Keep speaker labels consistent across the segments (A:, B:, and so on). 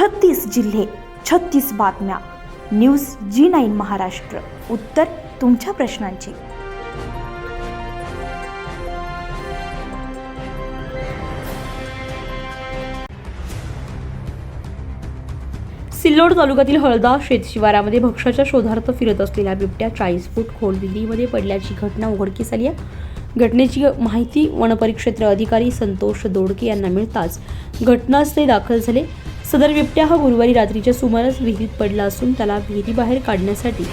A: छत्तीस जिल्हे छत्तीस बातम्या. News G nine Maharashtra. उत्तर तुमच्या प्रश्नांची.
B: सिल्लोड तालुक्यातील हळदा शेतशिवारामध्ये भक्ष्याच्या शोधार्थ फिरत असलेल्या बिबट्या चाळीस फूट खोल विहिरीमध्ये पडल्याची घटना उघडकीस आली आहे. घटनेची माहिती वनपरिक्षेत्र अधिकारी संतोष दोडके यांना मिळताच घटनास्थळी दाखल झाले. सदर बिबट्या हा गुरुवारी रात्रीच्या सुमारास विहिरीत पडला असून त्याला विहिरीबाहेर काढण्यासाठी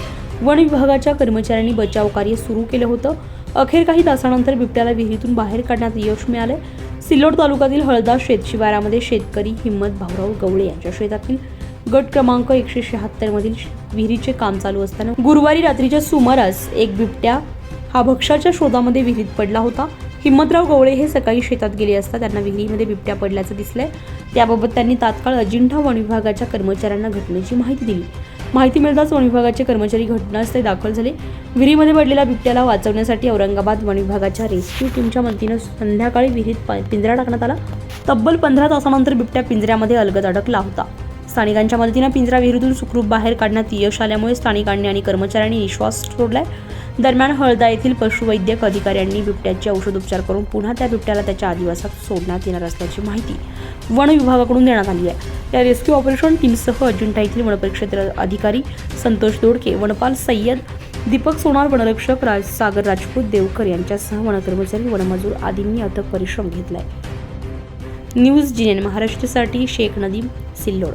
B: वन विभागाच्या कर्मचाऱ्यांनी बचाव कार्य सुरू केलं होतं. अखेर काही तासानंतर बिबट्याला विहिरीतून बाहेर काढण्यात यश मिळालं सिल्लोड तालुक्यातील हळदा शेतशिवारामध्ये शेतकरी हिम्मत भाऊराव गवळे यांच्या शेतातील गट क्रमांक एकशे शहात्तर मधील विहिरीचे काम चालू असताना गुरुवारी रात्रीच्या सुमारास एक बिबट्या हा भक्ष्याच्या शोधामध्ये विहिरीत पडला होता. हिम्मतराव गवळे हे सकाळी शेतात गेले असता त्यांना विहिरीमध्ये बिबट्या पडल्याचं दिसलंय. त्याबाबत त्यांनी तात्काळ अजिंठा वन विभागाच्या कर्मचाऱ्यांना घटनेची माहिती दिली. माहिती मिळताच वन विभागाचे कर्मचारी घटनास्थळी दाखल झाले. विहिरीमध्ये पडलेल्या बिबट्याला वाचवण्यासाठी औरंगाबाद वन विभागाच्या रेस्क्यू टीमच्या मदतीनं संध्याकाळी विहिरीत पिंजरा टाकण्यात आला. तब्बल पंधरा तासानंतर बिबट्या पिंजऱ्यामध्ये अलगद अडकला होता. स्थानिकांच्या मदतीनं पिंजरा विहिरीतून सुखरूप बाहेर काढण्यात यश आल्यामुळे स्थानिकांनी आणि कर्मचाऱ्यांनी विश्वास सोडलाय. दरम्यान हळदा येथील पशुवैद्यक अधिकाऱ्यांनी बिबट्याचे औषधोपचार करून पुन्हा त्या बिबट्याला त्याच्या आदिवासात सोडण्यात येणार असल्याची माहिती वन विभागाकडून देण्यात आली आहे. या रेस्क्यू ऑपरेशन टीमसह अजिंठा येथील वनपरिक्षेत्र अधिकारी संतोष दोडके वनपाल सय्यद दीपक सोनार वनरक्षक राज सागर राजपूत देवकर यांच्यासह वनकर्मचारी वनमजूर आदींनी अथक परिश्रम घेतलाय. न्यूज जीएन महाराष्ट्रासाठी शेख नदीम सिल्लोड.